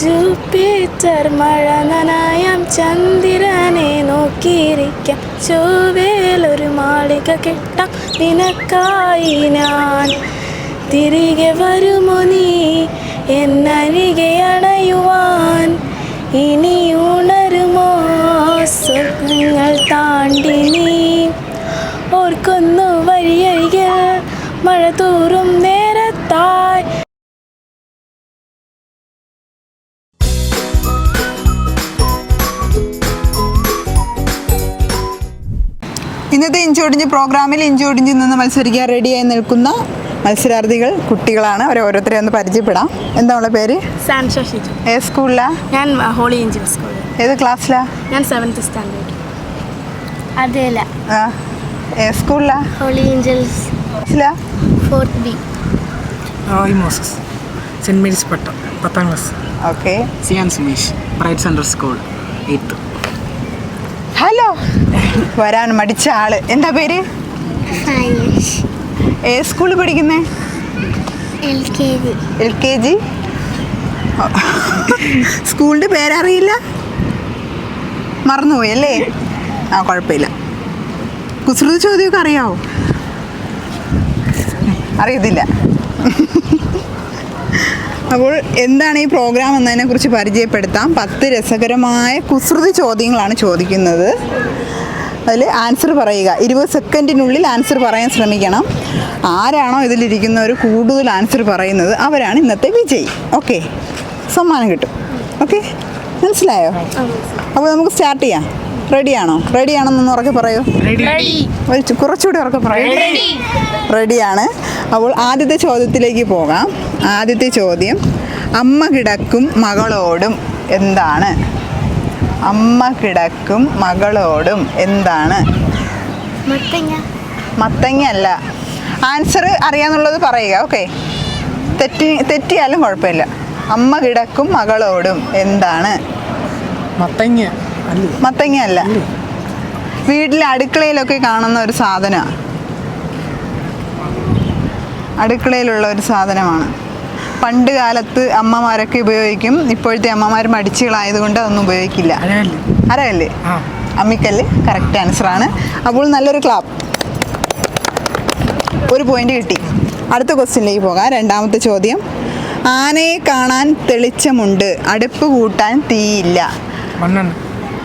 Jupiter മഴ നനായം ചന്ദ്രനെ നോക്കിയിരിക്കാം. ചൊവ്വേലൊരു മാളിക കെട്ടാം. നിനക്കായി ഞാൻ തിരികെ വരുമോ നീ? എന്നരികെ അണയുവാൻ ഇനി ഉണരുമോ? സ്വപ്നങ്ങൾ താണ്ടി നീ ഓർക്കുന്നു വഴിയരികെ മഴ തൂറും ഇന്നത്തെ ഇഞ്ചോടിഞ്ച് പ്രോഗ്രാമിൽ ഇഞ്ചോടിഞ്ച് നിന്ന് മത്സരിക്കാൻ റെഡിയായി നിൽക്കുന്ന മത്സരാർത്ഥികൾ കുട്ടികളാണ്. അവരെ ഓരോരുത്തരെ ഒന്ന് പരിചയപ്പെടാം. എന്താ ഉള്ള പേര്? ഏത് സ്കൂളിലാ? ഞാൻ ഹോളി ഏഞ്ചൽ സ്കൂൾ ഏത് ക്ലാസ്സിലാ? ഞാൻ സെവൻത്ത് സ്റ്റാൻഡേർഡ് അതേല. ആ ഏത് സ്കൂളിലാ? Holy Angels. ക്ലാസ്സിലാ? Fourth B Roy Moses. Saint Mary's Pattom പത്താം class. Okay. Sian Sumesh Bright School eighth. Hello. വരാൻ മടിച്ച ആൾ. എന്താ പേര്? ഏത് സ്കൂളിൽ പഠിക്കുന്നേ? L K G. സ്കൂളിന്റെ പേരറിയില്ല? മറന്നുപോയി അല്ലേ? ആ കുഴപ്പമില്ല. കുസൃതി ചോദ്യമൊക്കെ അറിയാവോ? അറിയത്തില്ല. അപ്പോൾ എന്താണ് ഈ പ്രോഗ്രാം എന്നതിനെ കുറിച്ച് പരിചയപ്പെടുത്താം. പത്ത് രസകരമായ കുസൃതി ചോദ്യങ്ങളാണ് ചോദിക്കുന്നത്. അതിൽ ആൻസർ പറയുക. ഇരുപത് സെക്കൻഡിനുള്ളിൽ ആൻസർ പറയാൻ ശ്രമിക്കണം. ആരാണോ ഇതിലിരിക്കുന്നവർ കൂടുതൽ ആൻസർ പറയുന്നത് അവരാണ് ഇന്നത്തെ വിജയി. ഓക്കെ. സമ്മാനം കിട്ടും. ഓക്കെ. മനസ്സിലായോ? അപ്പോൾ നമുക്ക് സ്റ്റാർട്ട് ചെയ്യാം. റെഡിയാണോ റെഡിയാണെന്നൊന്ന് ഉറക്കെ പറയൂ. കുറച്ചുകൂടി ഉറക്കെ പറയൂ. റെഡിയാണ് അപ്പോൾ ആദ്യത്തെ ചോദ്യത്തിലേക്ക് പോകാം. ആദ്യത്തെ ചോദ്യം. അമ്മ കിടക്കും മകളോടും. എന്താണ്? അമ്മ കിടക്കും മകളോടും. എന്താണ്? മത്തങ്ങ. അല്ല ആൻസർ അറിയാന്നുള്ളത് പറയുക ഓക്കെ തെറ്റി തെറ്റിയാലും കുഴപ്പമില്ല. അമ്മ കിടക്കും മകളോടും. എന്താണ്? മത്തങ്ങ. അല്ലേ. മത്തങ്ങ അല്ല. വീട്ടിലെ അടുക്കളയിലൊക്കെ കാണുന്ന ഒരു സാധനമാണ്. അടുക്കളയിലുള്ള ഒരു സാധനമാണ്. പണ്ട് കാലത്ത് അമ്മമാരൊക്കെ ഉപയോഗിക്കും. ഇപ്പോഴത്തെ അമ്മമാർ മടിച്ചുകളായതുകൊണ്ട് അതൊന്നും ഉപയോഗിക്കില്ല. അരയല്ലേ അറിയല്ലേ അമ്മിക്കല്ല് കറക്റ്റ് ആണ്. അപ്പോൾ നല്ലൊരു ക്ലാപ്പ് ഒരു പോയിന്റ് കിട്ടി. അടുത്ത ക്വസ്റ്റ്യനിലേക്ക് പോകാം. രണ്ടാമത്തെ ചോദ്യം. ആനയെ കാണാൻ തെളിച്ചമുണ്ട്. അടുപ്പ് കൂട്ടാൻ തീയില്ല.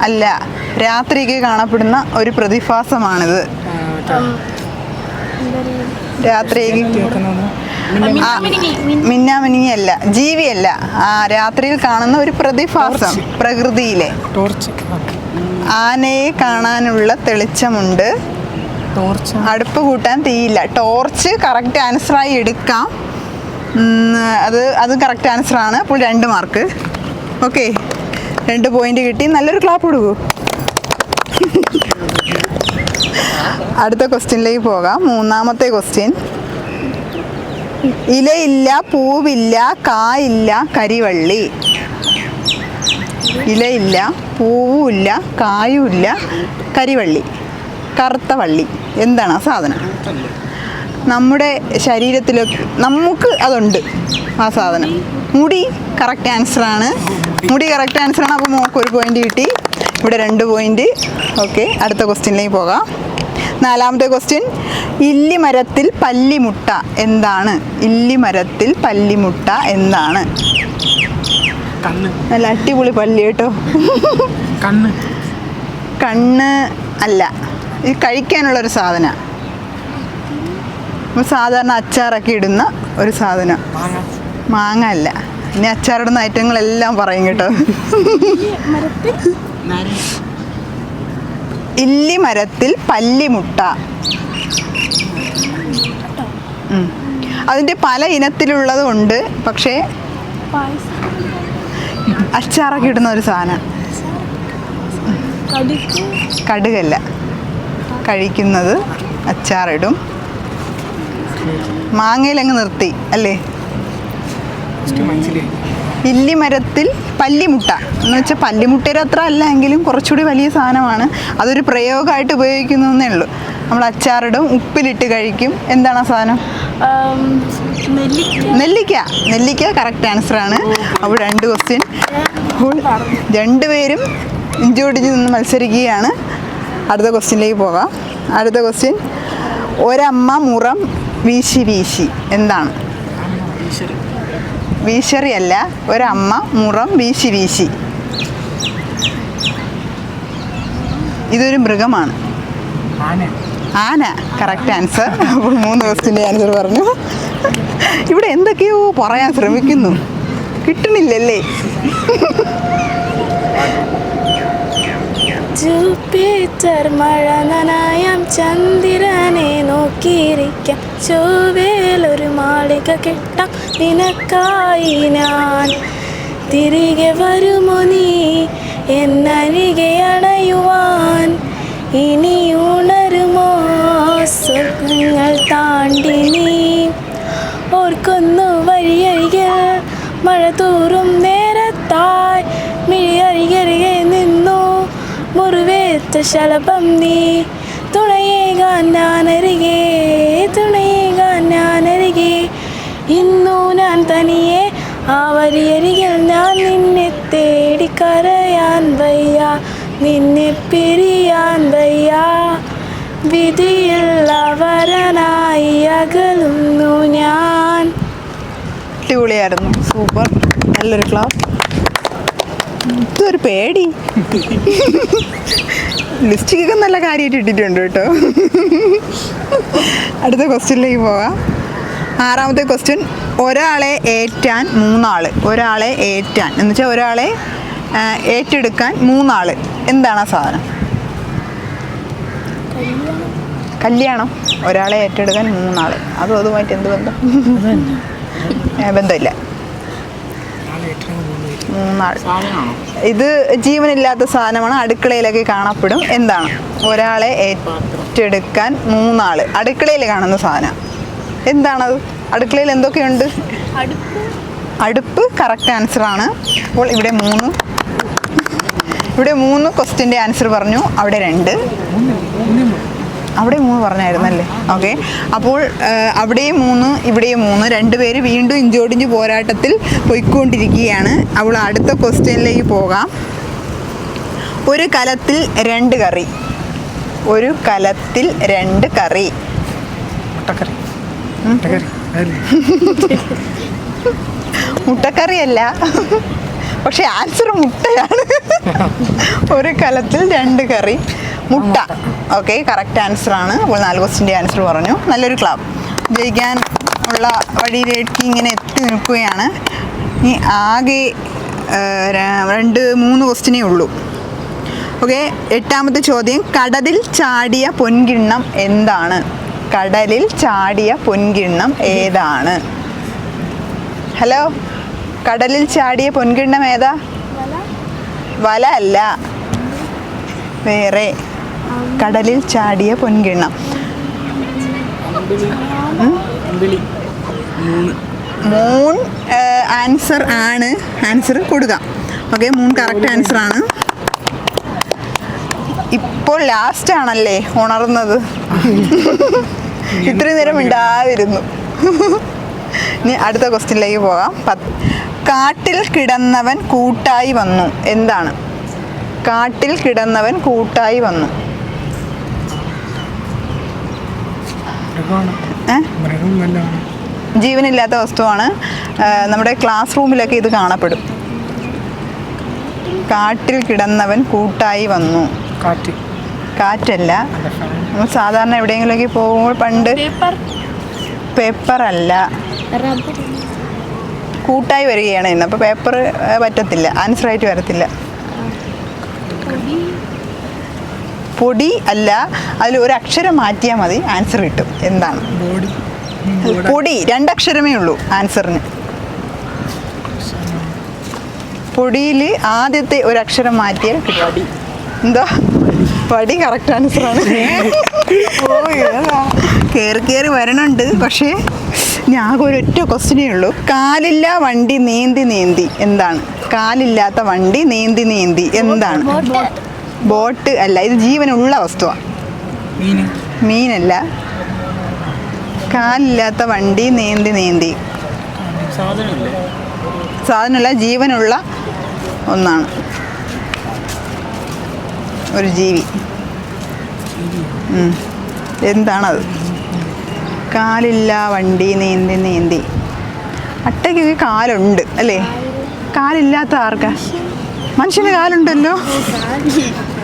അല്ല. രാത്രിക്ക് കാണപ്പെടുന്ന ഒരു പ്രതിഭാസമാണിത്. രാത്രിക്ക് ആ, അല്ല ജീവിയല്ല. ആ രാത്രിയിൽ കാണുന്ന ഒരു പ്രതിഭാസം പ്രകൃതിയിലെ. ടോർച്ച്. ആനയെ കാണാനുള്ള തെളിച്ചമുണ്ട്. ടോർച്ച്. അടുപ്പ് കൂട്ടാൻ തീയില്ല. ടോർച്ച് കറക്റ്റ് ആൻസറായി എടുക്കാം. ഉം, അത് അത് കറക്റ്റ് ആണ്. അപ്പോൾ രണ്ട് മാർക്ക്. ഓക്കെ. രണ്ട് പോയിന്റ് കിട്ടി. നല്ലൊരു ക്ലാപ്പ് കൊടുക്കൂ. അടുത്ത ക്വസ്റ്റ്യനിലേക്ക് പോകാം. മൂന്നാമത്തെ ക്വസ്റ്റ്യൻ ഇലയില്ല പൂവില്ല കായില്ല കരിവള്ളി. ഇലയില്ല പൂവുമില്ല കായുമില്ല കരിവള്ളി. കറുത്ത വള്ളി. എന്താണ് ആ സാധനം? നമ്മുടെ ശരീരത്തിലൊക്കെ നമുക്ക് അതുണ്ട് ആ സാധനം. മുടി കറക്റ്റ് ആൻസറാണ് മുടി കറക്റ്റ് ആൻസറാണ് അപ്പോൾ മോക്ക് ഒരു പോയിന്റ് കിട്ടി. ഇവിടെ രണ്ട് പോയിന്റ് ഓക്കെ അടുത്ത ക്വസ്റ്റ്യനിലേക്ക് പോകാം. നാലാമത്തെ ക്വസ്റ്റ്യൻ ഇല്ലിമരത്തിൽ പല്ലിമുട്ട എന്താണ്? ഇല്ലിമരത്തിൽ പല്ലിമുട്ട എന്താണ്? കണ്ണ്. നല്ല അടിപൊളി പല്ലി കേട്ടോ. കണ്ണ്. കണ്ണ് അല്ല ഇത് കഴിക്കാനുള്ള കഴിക്കാനുള്ളൊരു സാധന. സാധാരണ അച്ചാറൊക്കെ ഇടുന്ന ഒരു സാധനം. മാങ്ങ. മാങ്ങ അല്ല. ഇനി അച്ചാറിടുന്ന ഐറ്റങ്ങളെല്ലാം പറയും കേട്ടോ. ഇല്ലി മരത്തിൽ പല്ലിമുട്ട. അതിന്റെ പല ഇനത്തിലുള്ളതുണ്ട്. പക്ഷേ അച്ചാറൊക്കെ ഇടുന്ന ഒരു സാധനം. കടുകല്ല. കഴിക്കുന്നത് അച്ചാറിടും. മാങ്ങയിലങ്ങ് നിർത്തി അല്ലേ? ഇല്ലിമരത്തിൽ പല്ലിമുട്ട. എന്ന് വെച്ചാൽ പല്ലിമുട്ടയുടെ അത്ര അല്ല എങ്കിലും കുറച്ചുകൂടി വലിയ സാധനമാണ്. അതൊരു പ്രയോഗമായിട്ട് ഉപയോഗിക്കുന്നതേ ഉള്ളൂ. നമ്മൾ അച്ചാറിടും ഉപ്പിലിട്ട് കഴിക്കും. എന്താണ് ആ സാധനം? നെല്ലിക്ക. നെല്ലിക്ക. കറക്റ്റ് ആൻസർ ആണ്. അപ്പോൾ രണ്ട് ക്വസ്റ്റ്യൻ രണ്ടുപേരും ഇഞ്ചോടിച്ച് നിന്ന് മത്സരിക്കുകയാണ്. അടുത്ത ക്വസ്റ്റ്യനിലേക്ക് പോകാം. അടുത്ത ക്വസ്റ്റ്യൻ ഒരമ്മ മുറം വീശി വീശി. എന്താണ്? വീശറി അല്ല ഒരമ്മ മുറം വീശി വീശി. ഇതൊരു മൃഗമാണ്. ആന. ആന. കറക്റ്റ് ആൻസർ അപ്പോൾ മൂന്ന് ദിവസത്തിന്റെ ആൻസർ പറഞ്ഞു. ഇവിടെ എന്തൊക്കെയോ പറയാൻ ശ്രമിക്കുന്നു. കിട്ടണില്ലല്ലേ? ജൂപ്പിറ്റർ മഴ നനായാം ചന്ദ്രനെ നോക്കിയിരിക്കാം. ചൊവ്വേലൊരു മാളിക കെട്ടാം നിനക്കായി ഞാൻ. തിരികെ വരുമോ നീ? എന്നരികെ അണയുവാൻ ഇനി ഉണരുമോ? സ്വർഗങ്ങൾ താണ്ടി നീ ഓർക്കുന്നു വഴിയരികിൽ മഴ തോറും നേരത്തായി. മിഴിയരികെ നിന്നു മുറിവേറ്റ ശലഭം നീ. തുണയേകാൻ ഞാനരികെ ഇന്നു ഞാൻ തനിയെ ആ വരിയരികിൽ ഞാൻ നിന്നെ തേടി കരയാൻ വയ്യ. നിന്നെ പിരിയാൻ വയ്യ. വിധിയുള്ള വരനായി അകലുന്നു ഞാൻ. അടിപൊളിയായിരുന്നു. സൂപ്പർ. നല്ലൊരു ക്ലാസ്. ഇതൊരു പേടി. ലിസ്റ്റിക്കൊക്കെ നല്ല കാര്യമായിട്ട് ഇട്ടിട്ടുണ്ട് കേട്ടോ. അടുത്ത ക്വസ്റ്റ്യനിലേക്ക് പോകാം. ആറാമത്തെ ക്വസ്റ്റ്യൻ ഒരാളെ ഏറ്റാൻ മൂന്നാൾ ഒരാളെ ഏറ്റാൻ. എന്ന് വെച്ചാൽ ഒരാളെ ഏറ്റെടുക്കാൻ മൂന്നാൾ എന്താണ് ആ സാധനം? കല്യാണം. ഒരാളെ ഏറ്റെടുക്കാൻ മൂന്നാൾ അതും അതുമായിട്ട് എന്ത് ബന്ധം? ബന്ധമില്ല. മൂന്നാൾ ഇത് ജീവനില്ലാത്ത സാധനമാണ്. അടുക്കളയിലൊക്കെ കാണപ്പെടും. എന്താണ്? ഒരാളെ ഏറ്റെടുക്കാൻ മൂന്നാൾ അടുക്കളയിൽ കാണുന്ന സാധനം. എന്താണത്? അടുക്കളയിൽ എന്തൊക്കെയുണ്ട്? അടുപ്പ്. കറക്റ്റ് ആൻസർ ആണ്. അപ്പോൾ ഇവിടെ മൂന്ന്. ഇവിടെ മൂന്ന് ക്വസ്റ്റിന്റെ ആൻസർ പറഞ്ഞു. അവിടെ രണ്ട്. അവിടെ മൂന്ന് പറഞ്ഞായിരുന്നല്ലേ? ഓക്കെ അപ്പോൾ അവിടെയും മൂന്ന് ഇവിടെയും മൂന്ന്. രണ്ടുപേര് വീണ്ടും ഇഞ്ചോടിഞ്ച് പോരാട്ടത്തിൽ പോയിക്കൊണ്ടിരിക്കുകയാണ്. അപ്പോൾ അടുത്ത ക്വസ്റ്റ്യനിലേക്ക് പോകാം. ഒരു കലത്തിൽ രണ്ട് കറി. ഒരു കലത്തിൽ രണ്ട് കറി. മുട്ടക്കറി. മുട്ടക്കറിയല്ല. പക്ഷെ ആൻസർ മുട്ടയാണ്. ഒരു കലത്തിൽ രണ്ട് കറി. മുട്ട. ഓക്കെ കറക്റ്റ് ആൻസർ ആണ്. അപ്പോൾ നാല് ക്വസ്റ്റിന്റെ ആൻസർ പറഞ്ഞു. നല്ലൊരു ക്ലാബ് ജയിക്കാൻ ഉള്ള വഴിയിലേക്ക് ഇങ്ങനെ എത്തി നിൽക്കുകയാണ്. ഇനി ആകെ രണ്ട് മൂന്ന് ക്വസ്റ്റിനേ ഉള്ളൂ. ഓക്കെ എട്ടാമത്തെ ചോദ്യം. കടതിൽ ചാടിയ പൊൻകിണ്ണം എന്താണ്? കടലിൽ ചാടിയ പൊൻകിണ്ണം ഏതാണ്? ഹലോ? കടലിൽ ചാടിയ പൊൻകിണ്ണം ഏതാ? വല. അല്ല. വേറെ. കടലിൽ ചാടിയ പൊൻകിണ്ണം. മൂൺ ആൻസർ ആണ്. ആൻസർ കൊടുക്കാം. ഓക്കെ മൂൺ കറക്റ്റ് ആൻസർ ആണ് ഇപ്പോൾ ലാസ്റ്റ് ആണല്ലേ ഉണർന്നത്? ഇത്രയും നേരം മിണ്ടാതിരുന്നു. ഇനി അടുത്ത ക്വസ്റ്റ്യനിലേക്ക് പോകാം. കാട്ടിൽ കിടന്നവൻ കൂട്ടായി വന്നു. എന്താണ്? കാട്ടിൽ കിടന്നവൻ കൂട്ടായി വന്നു. ജീവനില്ലാത്ത വസ്തുവാണ്. നമ്മുടെ ക്ലാസ് റൂമിലൊക്കെ ഇത് കാണപ്പെടും. കാട്ടിൽ കിടന്നവൻ കൂട്ടായി വന്നു. കാറ്റ്. കാറ്റല്ല. നമ്മൾ സാധാരണ എവിടെയെങ്കിലുമൊക്കെ പോകുമ്പോൾ പണ്ട് പേപ്പർ പേപ്പർ അല്ല. റബ്ബർ കൂട്ടായി വരികയാണ് ഇന്ന്. അപ്പോൾ പേപ്പർ പറ്റത്തില്ല. ആൻസർ ആയിട്ട് വരത്തില്ല. പൊടി. അല്ല. അതിൽ ഒരു അക്ഷരം മാറ്റിയാൽ മതി. ആൻസർ കിട്ടും. എന്താണ്? പൊടി. രണ്ടക്ഷരമേ ഉള്ളൂ ആൻസറിന് പൊടിയിൽ ആദ്യത്തെ ഒരു അക്ഷരം മാറ്റിയാൽ കിട്ടും. എന്താ? പടി കറക്റ്റ് ആൻസറാണ് ഓ ഏതാ കയറി കയറി വരണുണ്ട്. പക്ഷേ ഞാൻ ഒരൊറ്റ ക്വസ്റ്റിനേ ഉള്ളൂ. കാലില്ല വണ്ടി നീന്തി നീന്തി എന്താണ്? കാലില്ലാത്ത വണ്ടി നീന്തി നീന്തി എന്താണ്? ബോട്ട് അല്ല ഇത് ജീവനുള്ള വസ്തുവാണ് മീൻ. മീനല്ല. കാലില്ലാത്ത വണ്ടി നീന്തി നീന്തി. സാധനമല്ല ജീവനുള്ള ഒന്നാണ്. ഒരു ജീവി. എന്താണത്? കാലില്ല വണ്ടി നീന്തി നീന്തി. അട്ടയ്ക്ക് കാലുണ്ട് അല്ലേ? കാലില്ലാത്ത ആർക്കാ? മനുഷ്യന് കാലുണ്ടല്ലോ?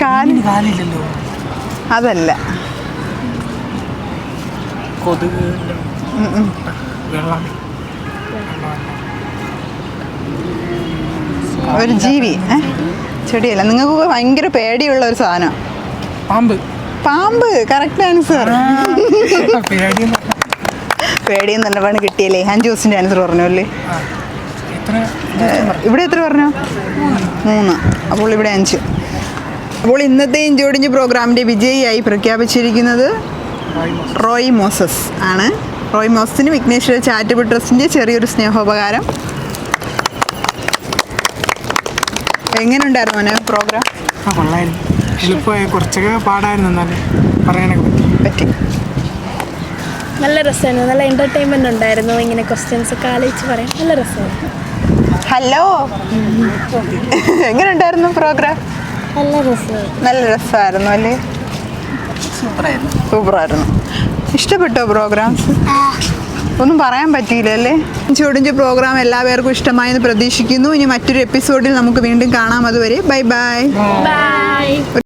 കാൽ കാലില്ലല്ലോ. അതല്ല. ഒരു ജീവി ഏ? ചെടിയല്ല. നിങ്ങൾക്ക് ഭയങ്കര പേടിയുള്ള ഒരു സാധനം. പാമ്പ്. പാമ്പ്. കറക്റ്റ് ആൻസർ പേടിയും നല്ല പണി കിട്ടിയല്ലേ? അഞ്ചു ദിവസത്തിന്റെ ആൻസർ പറഞ്ഞു അല്ലേ? ഇവിടെ എത്ര പറഞ്ഞു? മൂന്ന്. അപ്പോൾ ഇവിടെ അഞ്ച്. അപ്പോൾ ഇന്നത്തെ ഇഞ്ചോടിഞ്ച് പ്രോഗ്രാമിന്റെ വിജയിയായി പ്രഖ്യാപിച്ചിരിക്കുന്നത് റോയ് മോസസ് ആണ്. റോയ് മോസസിന് വിഘ്നേശ്വര ചാരിറ്റബിൾ ട്രസ്റ്റിന്റെ ചെറിയൊരു സ്നേഹോപകാരം. എങ്ങനെയുണ്ടായിരുന്നു മോനെ പ്രോഗ്രാം ആ കൊള്ളായിരുന്നു. എളുപ്പമായി കുറച്ചൊക്കെ പാടായിരുന്നു എന്നാലും പറയാനൊക്കെ പറ്റി. പറ്റി. നല്ല രസമായിരുന്നു. നല്ല എന്റർടൈൻമെന്റ് ഉണ്ടായിരുന്നു. ഇങ്ങനെ ക്വസ്റ്റ്യൻസ് ഒക്കെ ആലോചിച്ച് പറയാം നല്ല രസമായിരുന്നു. ഹലോ എങ്ങനെയുണ്ടായിരുന്നു പ്രോഗ്രാം നല്ല രസമായിരുന്നു. നല്ല രസമായിരുന്നു അല്ലേ? സൂപ്പറായിരുന്നു ഇഷ്ടപ്പെട്ടോ പ്രോഗ്രാംസ് ഒന്നും പറയാൻ പറ്റിയില്ല അല്ലേ ചൊടിഞ്ച് പ്രോഗ്രാം എല്ലാവർക്കും ഇഷ്ടമായെന്ന് പ്രതീക്ഷിക്കുന്നു. ഇനി മറ്റൊരു എപ്പിസോഡിൽ നമുക്ക് വീണ്ടും കാണാം അതുവരെ. Bye bye